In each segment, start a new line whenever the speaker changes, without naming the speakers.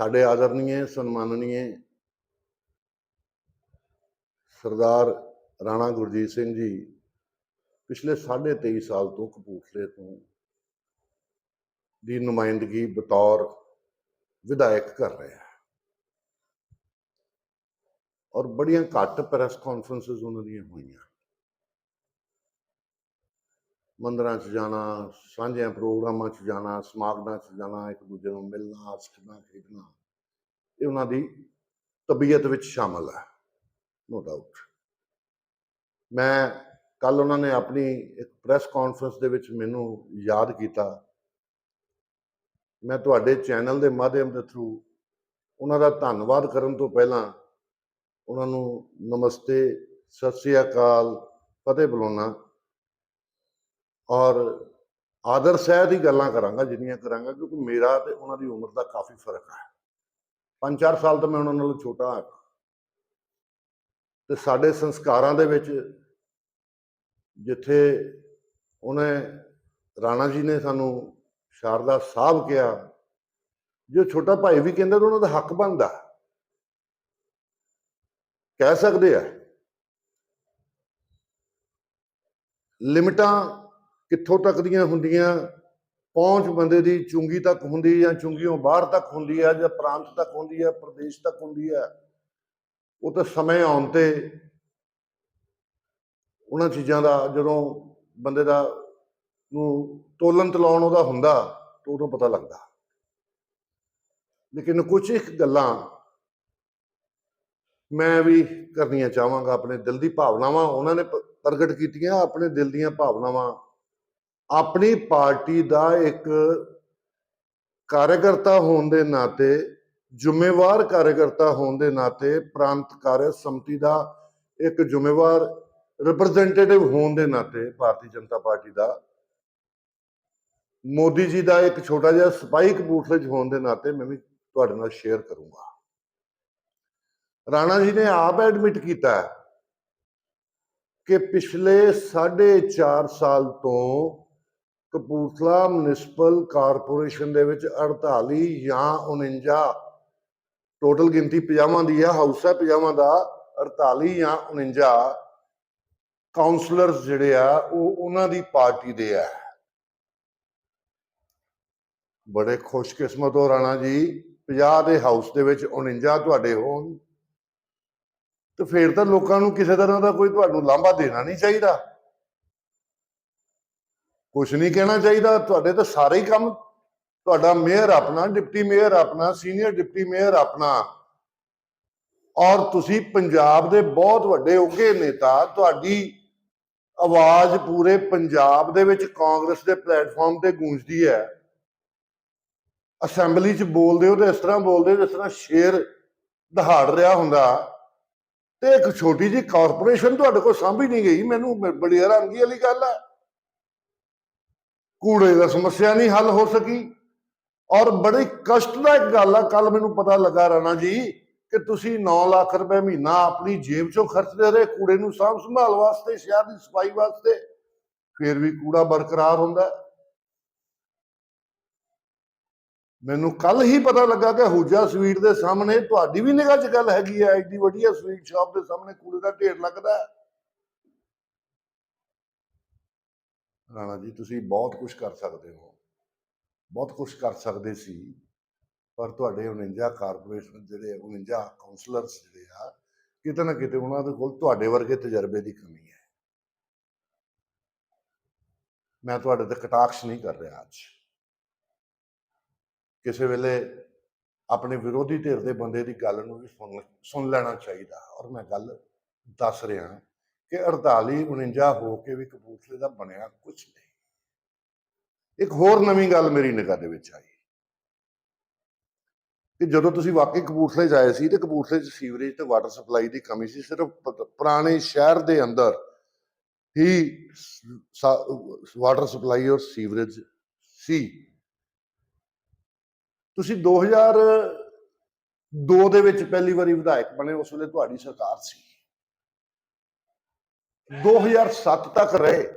ਸਾਡੇ ਆਦਰਨੀਏ, ਸਨਮਾਨਨੀਏ ਸਰਦਾਰ ਰਾਣਾ ਗੁਰਜੀਤ ਸਿੰਘ ਜੀ ਪਿਛਲੇ 23.5 ਸਾਲ ਤੋਂ ਕਪੂਰਥਲੇ ਤੋਂ ਦੀ ਨੁਮਾਇੰਦਗੀ ਬਤੌਰ ਵਿਧਾਇਕ ਕਰ ਰਹੇ ਆ। ਔਰ ਬੜੀਆਂ ਘੱਟ ਪ੍ਰੈਸ ਕਾਨਫਰੰਸਸ ਉਹਨਾਂ ਦੀਆਂ ਹੋਈਆਂ। ਮੰਦਰਾਂ 'ਚ ਜਾਣਾ, ਸਾਂਝਿਆਂ ਪ੍ਰੋਗਰਾਮਾਂ 'ਚ ਜਾਣਾ, ਸਮਾਗਮਾਂ 'ਚ ਜਾਣਾ, ਇੱਕ ਦੂਜੇ ਨੂੰ ਮਿਲਣਾ, ਸਿੱਖਣਾ, ਖੇਡਣਾ, ਇਹ ਉਹਨਾਂ ਦੀ ਤਬੀਅਤ ਵਿੱਚ ਸ਼ਾਮਲ ਹੈ ਨੋ ਡਾਊਟ ਮੈਂ ਕੱਲ ਉਹਨਾਂ ਨੇ ਆਪਣੀ ਇੱਕ ਪ੍ਰੈਸ ਕਾਨਫਰੰਸ ਦੇ ਵਿੱਚ ਮੈਨੂੰ ਯਾਦ ਕੀਤਾ। ਮੈਂ ਤੁਹਾਡੇ ਚੈਨਲ ਦੇ ਮਾਧਿਅਮ ਦੇ ਥਰੂ ਉਹਨਾਂ ਦਾ ਧੰਨਵਾਦ ਕਰਨ ਤੋਂ ਪਹਿਲਾਂ ਉਹਨਾਂ ਨੂੰ ਨਮਸਤੇ, ਸਤਿ ਸ੍ਰੀ ਅਕਾਲ, ਫਤਿਹ ਬੁਲਾਉਣਾ ਔਰ ਆਦਰ ਸਹਿ ਦੀ ਗੱਲਾਂ ਕਰਾਂਗਾ, ਜਿੰਨੀਆਂ ਕਰਾਂਗਾ, ਕਿਉਂਕਿ ਮੇਰਾ ਤੇ ਉਹਨਾਂ ਦੀ ਉਮਰ ਦਾ ਕਾਫੀ ਫ਼ਰਕ ਹੈ। 5-4 ਸਾਲ ਤਾਂ ਮੈਂ ਉਹਨਾਂ ਨਾਲੋਂ ਛੋਟਾ ਹਾਂ। ਤੇ ਸਾਡੇ ਸੰਸਕਾਰਾਂ ਦੇ ਵਿੱਚ ਜਿੱਥੇ ਉਹਨੇ ਰਾਣਾ ਜੀ ਨੇ ਸਾਨੂੰ ਸ਼ਾਰਦਾ ਸਾਹਿਬ ਕਿਹਾ, ਜੋ ਛੋਟਾ ਭਾਈ ਵੀ ਕਹਿੰਦਾ ਉਹਨਾਂ ਦਾ ਹੱਕ ਬਣਦਾ। ਕਹਿ ਸਕਦੇ ਆ। ਲਿਮਟਾਂ ਕਿੱਥੋਂ ਤੱਕ ਦੀਆਂ ਹੁੰਦੀਆਂ, ਪਹੁੰਚ ਬੰਦੇ ਦੀ ਚੁੰਗੀ ਤੱਕ ਹੁੰਦੀ ਜਾਂ ਚੁੰਗੀਓਂ ਬਾਹਰ ਤੱਕ ਹੁੰਦੀ ਹੈ ਜਾਂ ਪ੍ਰਾਂਤ ਤੱਕ ਹੁੰਦੀ ਹੈ, ਪ੍ਰਦੇਸ਼ ਤੱਕ ਹੁੰਦੀ ਹੈ, ਉਹ ਤਾਂ ਸਮੇਂ ਆਉਣ ਤੇ ਉਹਨਾਂ ਚੀਜ਼ਾਂ ਦਾ ਜਦੋਂ ਬੰਦੇ ਦਾ ਨੂੰ ਤੋਲਨ ਤਲਾਉਣ ਉਹਦਾ ਹੁੰਦਾ, ਤਾਂ ਉਦੋਂ ਪਤਾ ਲੱਗਦਾ। ਲੇਕਿਨ ਕੁਝ ਇੱਕ ਗੱਲਾਂ ਮੈਂ ਵੀ ਕਰਨੀਆਂ ਚਾਹਾਂਗਾ, ਆਪਣੇ ਦਿਲ ਦੀ ਭਾਵਨਾਵਾਂ, ਉਹਨਾਂ ਨੇ ਪ੍ਰਗਟ ਕੀਤੀਆਂ, ਆਪਣੇ ਦਿਲ ਦੀਆਂ ਭਾਵਨਾਵਾਂ ਆਪਣੀ ਪਾਰਟੀ ਦਾ ਇੱਕ ਕਾਰਜਕਰਤਾ ਹੋਣ ਦੇ ਨਾਤੇ, ਜ਼ਿੰਮੇਵਾਰ ਕਾਰਜਕਰਤਾ ਹੋਣ ਦੇ ਨਾਤੇ ਪ੍ਰਾਂਤ ਕਾਰਜ ਸਮਿਤੀ ਦਾ ਇੱਕ ਜ਼ਿੰਮੇਵਾਰ ਰਿਪਰੈਜ਼ੈਂਟੇਟਿਵ ਹੋਣ ਦੇ ਨਾਤੇ ਭਾਰਤੀ ਜਨਤਾ ਪਾਰਟੀ ਦਾ, ਮੋਦੀ ਜੀ ਦਾ ਇੱਕ ਛੋਟਾ ਜਿਹਾ ਸਪਾਈਕ ਕਪੂਰਥਲੇ ਹੋਣ ਦੇ ਨਾਤੇ ਮੈਂ ਵੀ ਤੁਹਾਡੇ ਨਾਲ ਸ਼ੇਅਰ ਕਰੂੰਗਾ। ਰਾਣਾ ਜੀ ਨੇ ਆਪ ਐਡਮਿਟ ਕੀਤਾ ਕਿ ਪਿਛਲੇ 4.5 ਸਾਲ ਤੋਂ ਕਪੂਰਥਲਾ ਮਿਊਨਿਸਪਲ ਕਾਰਪੋਰੇਸ਼ਨ ਦੇ ਵਿੱਚ 48 ਜਾਂ 49 ਟੋਟਲ ਗਿਣਤੀ 50 ਦੀ ਹੈ ਹਾਊਸ ਹੈ 50 ਦਾ 48 ਜਾਂ 49 ਕਾਉਂਸਲਰਸ ਜਿਹੜੇ ਆ, ਉਹ ਉਹਨਾਂ ਦੀ ਪਾਰਟੀ ਦੇ ਆ। ਬੜੇ ਖੁਸ਼ਕਿਸਮਤ ਹੋ ਰਾਣਾ ਜੀ 50 ਦੇ ਹਾਊਸ ਦੇ ਵਿੱਚ 49 ਤੁਹਾਡੇ ਹੋਣ। ਤੇ ਫਿਰ ਤਾਂ ਲੋਕਾਂ ਨੂੰ ਕਿਸੇ ਤਰ੍ਹਾਂ ਦਾ ਕੋਈ ਤੁਹਾਨੂੰ ਲਾਂਭਾ ਦੇਣਾ ਨਹੀਂ ਚਾਹੀਦਾ। ਕੁਝ ਨਹੀਂ ਕਹਿਣਾ ਚਾਹੀਦਾ, ਤੁਹਾਡੇ ਤਾਂ ਸਾਰੇ ਹੀ ਕੰਮ, ਤੁਹਾਡਾ ਮੇਅਰ ਆਪਣਾ, ਡਿਪਟੀ ਮੇਅਰ ਆਪਣਾ, ਸੀਨੀਅਰ ਡਿਪਟੀ ਮੇਅਰ ਆਪਣਾ। ਔਰ ਤੁਸੀਂ ਪੰਜਾਬ ਦੇ ਬਹੁਤ ਵੱਡੇ ਉੱਘੇ ਨੇਤਾ, ਤੁਹਾਡੀ ਆਵਾਜ਼ ਪੂਰੇ ਪੰਜਾਬ ਦੇ ਵਿੱਚ ਕਾਂਗਰਸ ਦੇ ਪਲੇਟਫਾਰਮ ਤੇ ਗੂੰਜਦੀ ਹੈ। ਅਸੈਂਬਲੀ 'ਚ ਬੋਲਦੇ ਹੋ ਤੇ ਇਸ ਤਰ੍ਹਾਂ ਬੋਲਦੇ ਹੋ ਜਿਸ ਤਰ੍ਹਾਂ ਸ਼ੇਰ ਦਹਾੜ ਰਿਹਾ ਹੁੰਦਾ। ਤੇ ਇੱਕ ਛੋਟੀ ਜੀ ਕਾਰਪੋਰੇਸ਼ਨ ਤੁਹਾਡੇ ਕੋਲ ਸਾਂਭੀ ਨਹੀਂ ਗਈ, ਮੈਨੂੰ ਬੜੀ ਹੈਰਾਨਗੀ ਵਾਲੀ ਗੱਲ ਹੈ। ਕੂੜੇ ਦਾ ਸਮੱਸਿਆ ਨਹੀਂ ਹੱਲ ਹੋ ਸਕੀ। ਔਰ ਬੜੀ ਕਸ਼ਟਦਾਇਕ ਗੱਲ ਆ ਕੱਲ ਮੈਨੂੰ ਪਤਾ ਲੱਗਾ ਰਾਣਾ ਜੀ, ਕਿ ਤੁਸੀਂ 9 ਲੱਖ ਰੁਪਏ ਮਹੀਨਾ ਆਪਣੀ ਜੇਬ ਚੋਂ ਖਰਚਦੇ ਰਹੇ, ਕੂੜੇ ਨੂੰ ਸਾਂਭ ਸੰਭਾਲ ਵਾਸਤੇ, ਸ਼ਹਿਰ ਦੀ ਸਫ਼ਾਈ ਵਾਸਤੇ। ਫਿਰ ਵੀ ਕੂੜਾ ਬਰਕਰਾਰ ਹੁੰਦਾ। ਮੈਨੂੰ ਕੱਲ ਹੀ ਪਤਾ ਲੱਗਾ ਕਿ ਹੂਜਾ ਸਵੀਟ ਦੇ ਸਾਹਮਣੇ ਤੁਹਾਡੀ ਵੀ ਨਿਗਾਹ 'ਚ ਗੱਲ ਹੈਗੀ ਹੈ ਐਡੀ ਵਧੀਆ ਸਵੀਟ ਸ਼ਾਪ ਦੇ ਸਾਹਮਣੇ ਕੂੜੇ ਦਾ ਢੇਰ ਲੱਗਦਾ। ਹੈ ਰਾਣਾ ਜੀ, ਤੁਸੀਂ ਬਹੁਤ ਕੁਝ ਕਰ ਸਕਦੇ ਹੋ। ਬਹੁਤ ਕੁਝ ਕਰ ਸਕਦੇ ਸੀ, ਪਰ ਤੁਹਾਡੇ 49 ਕਾਰਪੋਰੇਸ਼ਨ ਜਿਹੜੇ 49 ਕਾਉਂਸਲਰਸ ਜਿਹੜੇ ਆ, ਕਿਤੇ ਨਾ ਕਿਤੇ ਉਹਨਾਂ ਦੇ ਕੋਲ ਤੁਹਾਡੇ ਵਰਗੇ ਤਜਰਬੇ ਦੀ ਕਮੀ ਹੈ। ਮੈਂ ਤੁਹਾਡੇ ਤੇ ਕਟਾਕਸ਼ ਨਹੀਂ ਕਰ ਰਿਹਾ ਅੱਜ। ਕਿਸੇ ਵੇਲੇ ਆਪਣੇ ਵਿਰੋਧੀ ਧਿਰ ਦੇ ਬੰਦੇ ਦੀ ਗੱਲ ਨੂੰ ਵੀ ਸੁਣ ਸੁਣ ਲੈਣਾ ਚਾਹੀਦਾ। ਔਰ ਮੈਂ ਗੱਲ ਦੱਸ ਰਿਹਾ ਕਿ 48 49 ਹੋ ਕੇ ਵੀ ਕਪੂਰਥਲੇ ਦਾ ਬਣਿਆ ਕੁਝ ਨਹੀਂ। ਇੱਕ ਹੋਰ ਨਵੀਂ ਗੱਲ ਮੇਰੀ ਨਿਗਾਹ ਦੇ ਵਿੱਚ ਆਈ। ਕਿ ਜਦੋਂ ਤੁਸੀਂ ਵਾਕਈ ਕਪੂਰਥਲੇ ਜਾਏ ਸੀ, ਤੇ ਕਪੂਰਥਲੇ 'ਚ ਸੀਵਰੇਜ ਤੇ ਵਾਟਰ ਸਪਲਾਈ ਦੀ ਕਮੀ ਸੀ, ਸਿਰਫ ਪੁਰਾਣੇ ਸ਼ਹਿਰ ਦੇ ਅੰਦਰ ਹੀ ਵਾਟਰ ਸਪਲਾਈ ਔਰ ਸੀਵਰੇਜ ਸੀ। ਤੁਸੀਂ 2002 ਦੇ ਵਿੱਚ ਪਹਿਲੀ ਵਾਰੀ ਵਿਧਾਇਕ ਬਣੇ, ਉਸ ਵੇਲੇ ਤੁਹਾਡੀ ਸਰਕਾਰ ਸੀ। 2007 ਤੱਕ ਰਹੇ।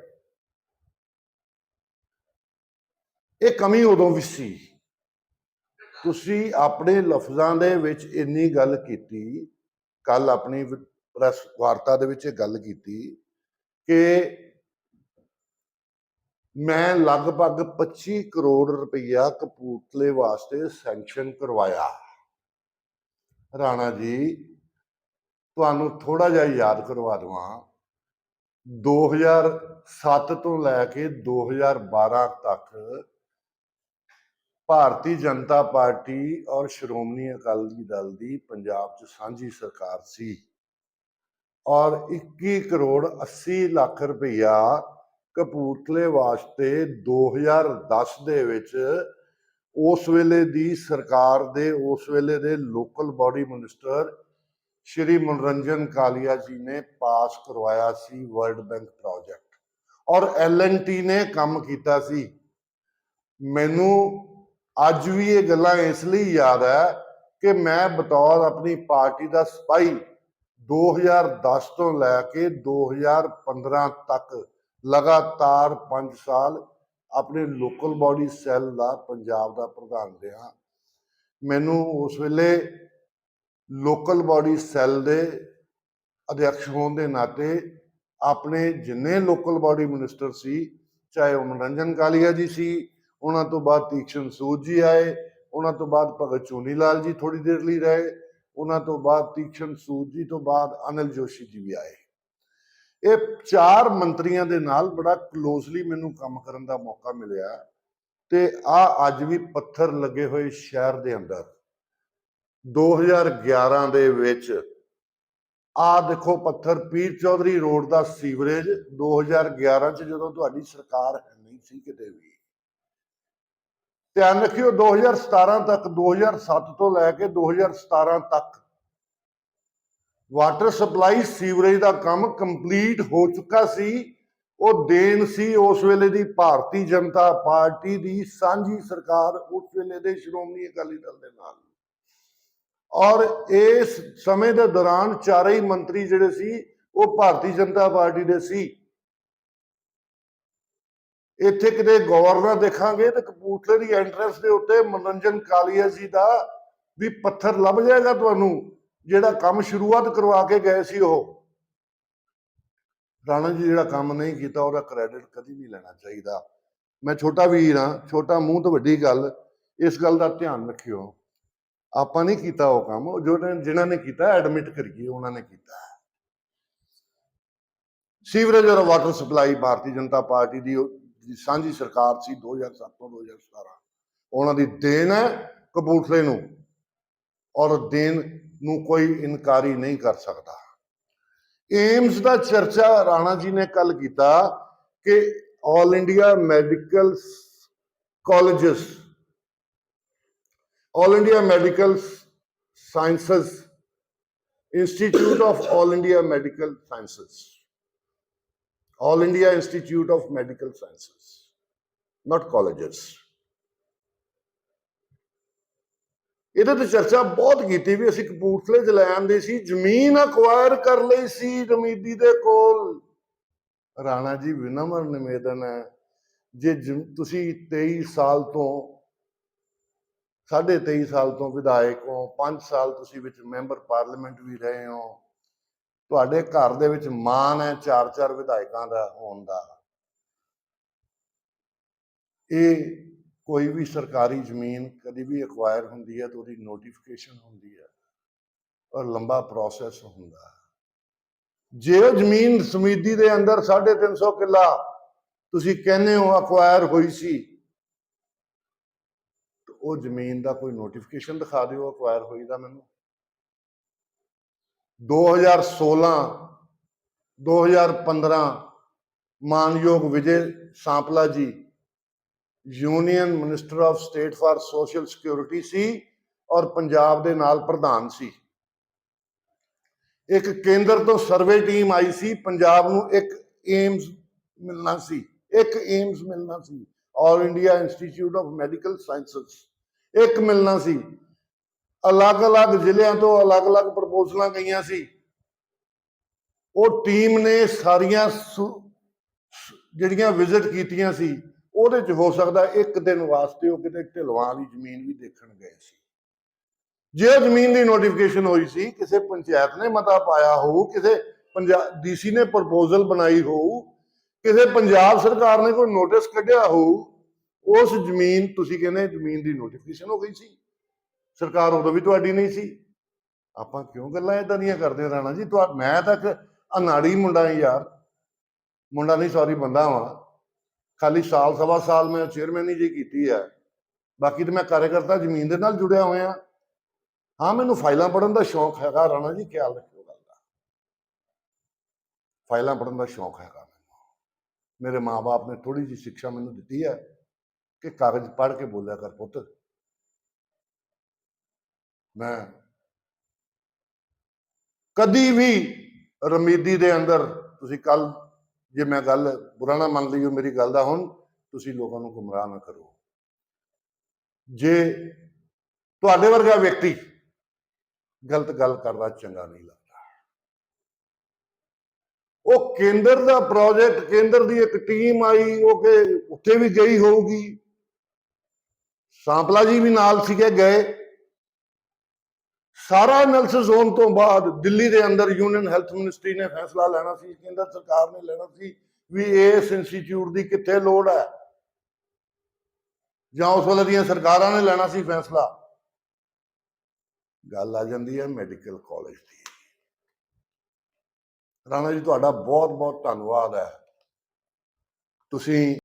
ਇਹ ਕਮੀ ਉਦੋਂ ਵੀ ਸੀ। ਤੁਸੀਂ ਆਪਣੇ ਲਫ਼ਜ਼ਾਂ ਦੇ ਵਿੱਚ ਇੰਨੀ ਗੱਲ ਕੀਤੀ ਕੱਲ ਆਪਣੀ ਪ੍ਰੈਸ ਵਾਰਤਾ ਦੇ ਵਿੱਚ ਇਹ ਗੱਲ ਕੀਤੀ ਕਿ ਮੈਂ ਲਗਭਗ 25 ਕਰੋੜ ਰੁਪਈਆ ਕਪੂਰਥਲੇ ਵਾਸਤੇ ਸੈਂਕਸ਼ਨ ਕਰਵਾਇਆ। ਰਾਣਾ ਜੀ, ਤੁਹਾਨੂੰ ਥੋੜਾ ਜਿਹਾ ਯਾਦ ਕਰਵਾ ਦਵਾਂ। 2007 ਤੋਂ ਲੈ ਕੇ 2012 ਤੱਕ ਭਾਰਤੀ ਜਨਤਾ ਪਾਰਟੀ ਔਰ ਸ਼੍ਰੋਮਣੀ ਅਕਾਲੀ ਦਲ ਦੀ ਪੰਜਾਬ 'ਚ ਸਾਂਝੀ ਸਰਕਾਰ ਸੀ ਔਰ 21 ਕਰੋੜ 80 ਲੱਖ ਰੁਪਇਆ ਕਪੂਰਥਲੇ ਵਾਸਤੇ 2010 ਦੇ ਵਿੱਚ ਉਸ ਵੇਲੇ ਦੀ ਸਰਕਾਰ ਦੇ, ਉਸ ਵੇਲੇ ਦੇ ਲੋਕਲ ਬਾਡੀ ਮਿਨਿਸਟਰ ਸ਼੍ਰੀ ਮਨੋਰੰਜਨ ਕਾਲੀਆ ਜੀ ਨੇ ਪਾਸ ਕਰਵਾਇਆ ਸੀ ਵਰਲਡ ਬੈਂਕ ਪ੍ਰੋਜੈਕਟ ਔਰ ਟੀ ਨੇ ਕੰਮ ਕੀਤਾ ਸੀ। ਮੈਨੂੰ ਅੱਜ ਵੀ ਇਹ ਗੱਲਾਂ ਇਸ ਲਈ ਯਾਦ ਹੈ ਕਿ ਮੈਂ ਬਤੌਰ ਆਪਣੀ ਪਾਰਟੀ ਦਾ ਸਿਪਾਹੀ 2010 ਤੋਂ ਲੈ ਕੇ 2015 ਤੱਕ ਲਗਾਤਾਰ 5 ਸਾਲ ਆਪਣੇ ਲੋਕਲ ਬਾਡੀ ਸੈੱਲ ਦਾ ਪੰਜਾਬ ਦਾ ਪ੍ਰਧਾਨ ਰਿਹਾ। ਮੈਨੂੰ ਉਸ ਵੇਲੇ ਲੋਕਲ ਬਾਡੀ ਸੈੱਲ ਦੇ ਅਧਿਕਸ਼ ਹੋਣ ਦੇ ਨਾਤੇ ਆਪਣੇ ਜਿੰਨੇ ਲੋਕਲ ਬਾਡੀ ਮਿਨਿਸਟਰ ਸੀ, ਚਾਹੇ ਉਹ ਮਨੋਰੰਜਨ ਕਾਲੀਆ ਜੀ ਸੀ, ਉਹਨਾਂ ਤੋਂ ਬਾਅਦ ਤੀਕਸ਼ਣ ਸੂਦ ਜੀ ਆਏ, ਉਹਨਾਂ ਤੋਂ ਬਾਅਦ ਭਗਤ ਚੋਨੀ ਲਾਲ ਜੀ ਥੋੜੀ ਦੇਰ ਲਈ ਰਹੇ, ਉਹਨਾਂ ਤੋਂ ਬਾਅਦ ਤੀਕਸ਼ਣ ਸੂਦ ਜੀ ਤੋਂ ਬਾਅਦ ਅਨਿਲ ਜੋਸ਼ੀ ਜੀ ਵੀ ਆਏ। ਇਹ ਚਾਰ ਮੰਤਰੀਆਂ ਦੇ ਨਾਲ ਬੜਾ ਕਲੋਜ਼ਲੀ ਮੈਨੂੰ ਕੰਮ ਕਰਨ ਦਾ ਮੌਕਾ ਮਿਲਿਆ ਤੇ ਆ ਅੱਜ ਵੀ ਪੱਥਰ ਲੱਗੇ ਹੋਏ ਸ਼ਹਿਰ ਦੇ ਅੰਦਰ। 2011 ਦੇ ਵਿੱਚ ਆ ਦੇਖੋ ਪੱਥਰ ਪੀਰ ਚੌਧਰੀ ਰੋਡ ਦਾ ਸੀਵਰੇਜ 2011 ਚ ਜਦੋਂ ਤੁਹਾਡੀ ਸਰਕਾਰ ਨਹੀਂ ਸੀ ਕਿਤੇ ਵੀ। ਧਿਆਨ ਰੱਖਿਓ 2017 ਤੱਕ 2007 ਤੋਂ ਲੈ ਕੇ 2017 ਤੱਕ ਵਾਟਰ ਸਪਲਾਈ ਸੀਵਰੇਜ ਦਾ ਕੰਮ ਕੰਪਲੀਟ ਹੋ ਚੁੱਕਾ ਸੀ। ਉਹ ਦੇਣ ਸੀ ਉਸ ਵੇਲੇ ਦੀ ਭਾਰਤੀ ਜਨਤਾ ਪਾਰਟੀ ਦੀ, ਸਾਂਝੀ ਸਰਕਾਰ ਉਸ ਵੇਲੇ ਦੇ ਸ਼੍ਰੋਮਣੀ ਅਕਾਲੀ ਦਲ ਦੇ ਨਾਲ। ਔਰ ਇਸ ਸਮੇਂ ਦੇ ਦੌਰਾਨ ਚਾਰੇ ਹੀ ਮੰਤਰੀ ਜਿਹੜੇ ਸੀ, ਉਹ ਭਾਰਤੀ ਜਨਤਾ ਪਾਰਟੀ ਦੇ ਸੀ। ਇੱਥੇ ਕਿਤੇ ਗਵਰਨਰ ਦੇਖਾਂਗੇ ਤੇ ਕਪੂਰਥਲੇ ਦੀ ਐਂਟਰੈਂਸ ਦੇ ਉੱਤੇ ਮਨੋਰੰਜਨ ਕਾਲੀਆ ਜੀ ਦਾ ਵੀ ਪੱਥਰ ਲੱਭ ਜਾਏਗਾ ਤੁਹਾਨੂੰ, ਜਿਹੜਾ ਕੰਮ ਸ਼ੁਰੂਆਤ ਕਰਵਾ ਕੇ ਗਏ ਸੀ ਉਹ। ਰਾਣਾ ਜੀ ਜਿਹੜਾ ਕੰਮ ਨਹੀਂ ਕੀਤਾ, ਉਹਦਾ ਕ੍ਰੈਡਿਟ ਕਦੀ ਨਹੀਂ ਲੈਣਾ ਚਾਹੀਦਾ। ਮੈਂ ਛੋਟਾ ਵੀਰ ਹਾਂ, ਛੋਟਾ ਮੂੰਹ ਤੋਂ ਵੱਡੀ ਗੱਲ, ਇਸ ਗੱਲ ਦਾ ਧਿਆਨ ਰੱਖਿਓ। ਆਪਾਂ ਨਹੀਂ ਕੀਤਾ ਉਹ ਕੰਮ, ਉਹ ਜੋ ਨੇ- ਜਿਨ੍ਹਾਂ ਨੇ ਕੀਤਾ ਐਡਮਿਟ ਕਰੀਏ, ਉਹਨਾਂ ਨੇ ਕੀਤਾ। ਸੀਵਰੇਜ ਔਰ water supply Bharatiya Janata party ਦੀ ਉਹ ਦੀ ਸਾਂਝੀ ਸਰਕਾਰ ਸੀ 2007 ਤੋਂ 2017 ਉਹਨਾਂ ਦੀ ਦੇਣ ਹੈ ਕਪੂਰਥਲੇ ਨੂੰ ਔਰ ਦੇਣ ਨੂੰ ਕੋਈ ਇਨਕਾਰੀ ਨਹੀਂ ਕਰ ਸਕਦਾ। ਏਮਸ ਦਾ ਚਰਚਾ ਰਾਣਾ ਜੀ ਨੇ ਕੱਲ ਕੀਤਾ ਕਿ all India medical colleges all India medical sciences institute of all India medical sciences all India institute of medical sciences not colleges ਇਹਦੇ ਤੇ ਚਰਚਾ ਬਹੁਤ ਕੀਤੀ ਵੀ ਅਸੀਂ ਕਪੂਰਥਲੇ ਚ ਲੈ ਆਂਦੇ ਸੀ ਜ਼ਮੀਨ ਅਕਵਾਇਰ ਕਰ ਲਈ ਸੀ ਰਮੀਦੀ ਦੇ ਕੋਲ ਰਾਣਾ ਜੀ ਵਿਨਮਰ ਨਿਵੇਦਨ ਹੈ ਜੇ ਜ਼ਮ- ਤੁਸੀਂ 23 ਸਾਲ ਤੋਂ ਸਾਢੇ 23 ਸਾਲ ਤੋਂ ਵਿਧਾਇਕ ਹੋ 5 ਸਾਲ ਤੁਸੀਂ ਵਿੱਚ ਮੈਂਬਰ ਪਾਰਲੀਮੈਂਟ ਵੀ ਰਹੇ ਹੋ, ਤੁਹਾਡੇ ਘਰ ਦੇ ਵਿੱਚ ਮਾਨ ਹੈ ਚਾਰ ਚਾਰ ਵਿਧਾਇਕਾਂ ਦਾ ਹੋਣ ਦਾ। ਇਹ ਕੋਈ ਵੀ ਸਰਕਾਰੀ ਜ਼ਮੀਨ ਕਦੀ ਵੀ ਐਕਵਾਇਰ ਹੁੰਦੀ ਹੈ ਤਾਂ ਉਹਦੀ ਨੋਟੀਫਿਕੇਸ਼ਨ ਹੁੰਦੀ ਹੈ ਔਰ ਲੰਬਾ ਪ੍ਰੋਸੈਸ ਹੁੰਦਾ ਜੇ ਉਹ ਜ਼ਮੀਨ ਸਮਿਤੀ ਦੇ ਅੰਦਰ 350 ਕਿੱਲਾ ਤੁਸੀਂ ਕਹਿੰਦੇ ਹੋ ਐਕਵਾਇਰ ਹੋਈ ਸੀ ਉਹ ਜ਼ਮੀਨ ਦਾ ਕੋਈ ਨੋਟੀਫਿਕੇਸ਼ਨ ਦਿਖਾ ਦਿਓ ਐਕਵਾਇਰ ਹੋਈ ਦਾ ਮੈਨੂੰ। 2016 2015 ਮਾਨਯੋਗ Vijay Sampla ji union minister of state for social security ਸੀ ਔਰ ਪੰਜਾਬ ਦੇ ਨਾਲ ਪ੍ਰਧਾਨ ਸੀ। ਇੱਕ ਕੇਂਦਰ ਤੋਂ ਸਰਵੇ ਟੀਮ ਆਈ ਸੀ, ਪੰਜਾਬ ਨੂੰ ਇੱਕ ਏਮਸ ਮਿਲਣਾ ਸੀ, ਇੱਕ ਏਮਸ ਮਿਲਣਾ ਸੀ all India institute of medical sciences ਇੱਕ ਮਿਲਣਾ ਸੀ। ਅਲੱਗ-ਅਲੱਗ ਜ਼ਿਲ੍ਹਿਆਂ ਤੋਂ ਅਲੱਗ-ਅਲੱਗ ਪ੍ਰਪੋਜ਼ਲਾਂ ਗਈਆਂ ਸੀ। ਉਹ ਟੀਮ ਨੇ ਸਾਰੀਆਂ ਜਿਹੜੀਆਂ ਵਿਜ਼ਿਟ ਕੀਤੀਆਂ ਸੀ, ਉਹਦੇ 'ਚ ਹੋ ਸਕਦਾ ਇੱਕ ਦਿਨ ਵਾਸਤੇ ਉਹ ਕਿਤੇ ਢਿਲਵਾਂ ਵਾਲੀ ਜ਼ਮੀਨ ਵੀ ਦੇਖਣ ਗਏ ਸੀ। ਜੇ ਉਹ ਜ਼ਮੀਨ ਦੀ ਨੋਟੀਫਿਕੇਸ਼ਨ ਹੋਈ ਸੀ, ਕਿਸੇ ਪੰਚਾਇਤ ਨੇ ਮਤਾ ਪਾਇਆ ਹੋਊ, ਕਿਸੇ ਪੰਜਾਬ ਡੀਸੀ ਨੇ ਪ੍ਰਪੋਜ਼ਲ ਬਣਾਈ ਹੋਊ, ਕਿਸੇ ਪੰਜਾਬ ਸਰਕਾਰ ਨੇ ਕੋਈ ਨੋਟਿਸ ਕੱਢਿਆ ਹੋਊ ਉਸ ਜ਼ਮੀਨ, ਤੁਸੀਂ ਕਹਿੰਦੇ ਜ਼ਮੀਨ ਦੀ ਨੋਟੀਫਿਕੇਸ਼ਨ ਹੋ ਗਈ ਸੀ। ਸਰਕਾਰ ਉਦੋਂ ਵੀ ਤੁਹਾਡੀ ਨਹੀਂ ਸੀ। ਆਪਾਂ ਕਿਉਂ ਗੱਲਾਂ ਇਦਾਂ ਦੀਆਂ ਕਰਦੇ ਰਾਣਾ ਜੀ? ਤੁਹਾ, ਮੈਂ ਤਾਂ ਇੱਕ ਅਨਾੜੀ ਮੁੰਡਾ ਯਾਰ। ਮੁੰਡਾ ਨਹੀਂ ਸੌਰੀ ਬੰਦਾ ਵਾਂ। ਖਾਲੀ ਸਾਲ, ਸਵਾ ਸਾਲ ਮੈਂ ਚੇਅਰਮੈਨੀ ਜੀ ਕੀਤੀ ਹੈ ਬਾਕੀ ਤੇ ਮੈਂ ਕਾਰਜਕਰਤਾ ਜ਼ਮੀਨ ਦੇ ਨਾਲ ਜੁੜਿਆ ਹੋਇਆ। ਹਾਂ, ਮੈਨੂੰ ਫਾਈਲਾਂ ਪੜਨ ਦਾ ਸ਼ੌਂਕ ਹੈਗਾ ਰਾਣਾ ਜੀ, ਖਿਆਲ ਰੱਖਿਓ ਗੱਲ ਦਾ। ਫਾਈਲਾਂ ਪੜਨ ਦਾ ਸ਼ੌਂਕ ਹੈਗਾ ਮੈਨੂੰ। ਮੇਰੇ ਮਾਪੇ ਨੇ ਥੋੜੀ ਜਿਹੀ ਸਿੱਖਿਆ ਮੈਨੂੰ ਦਿੱਤੀ ਹੈ ਕਿ ਕਾਗਜ਼ ਪੜ੍ਹ ਕੇ ਬੋਲਿਆ ਕਰ ਪੁੱਤ। ਮੈਂ ਕਦੀ ਵੀ ਰਮੀਦੀ ਦੇ ਅੰਦਰ, ਤੁਸੀਂ ਕੱਲ ਜੇ ਮੈਂ ਗੱਲ ਬੁਰਾ ਨਾ ਮੰਨ ਲਈਓ ਮੇਰੀ ਗੱਲ ਦਾ ਹੁਣ ਤੁਸੀਂ ਲੋਕਾਂ ਨੂੰ ਗੁੰਮਰਾਹ ਨਾ ਕਰੋ। ਜੇ ਤੁਹਾਡੇ ਵਰਗਾ ਵਿਅਕਤੀ ਗਲਤ ਗੱਲ ਕਰਦਾ, ਚੰਗਾ ਨਹੀਂ ਲੱਗਦਾ। ਉਹ ਕੇਂਦਰ ਦਾ ਪ੍ਰੋਜੈਕਟ ਕੇਂਦਰ ਦੀ ਇੱਕ ਟੀਮ ਆਈ, ਉਹ ਕਿ ਉੱਥੇ ਵੀ ਗਈ ਹੋਊਗੀ ਸਾਂਪਲਾ ਜੀ ਵੀ ਨਾਲ ਸੀਗੇ, ਗਏ। ਸਾਰਾ ਐਨਾਲਿਸਿਸ ਹੋਣ ਤੋਂ ਬਾਅਦ ਦਿੱਲੀ ਦੇ ਅੰਦਰ ਯੂਨੀਅਨ ਹੈਲਥ ਮਿਨਿਸਟਰੀ ਨੇ ਫੈਸਲਾ ਲੈਣਾ ਸੀ, ਕੇਂਦਰ ਸਰਕਾਰ ਨੇ ਲੈਣਾ ਸੀ ਵੀ ਇਸ ਇੰਸਟੀਚਿਊਟ ਦੀ ਕਿੱਥੇ ਲੋੜ ਹੈ। ਜਾਂ ਉਸ ਵੇਲੇ ਦੀਆਂ ਸਰਕਾਰਾਂ ਨੇ ਲੈਣਾ ਸੀ ਫੈਸਲਾ। ਗੱਲ ਆ ਜਾਂਦੀ ਹੈ ਮੈਡੀਕਲ ਕਾਲਜ ਦੀ। ਰਾਣਾ ਜੀ, ਤੁਹਾਡਾ ਬਹੁਤ ਬਹੁਤ ਧੰਨਵਾਦ ਹੈ। ਤੁਸੀਂ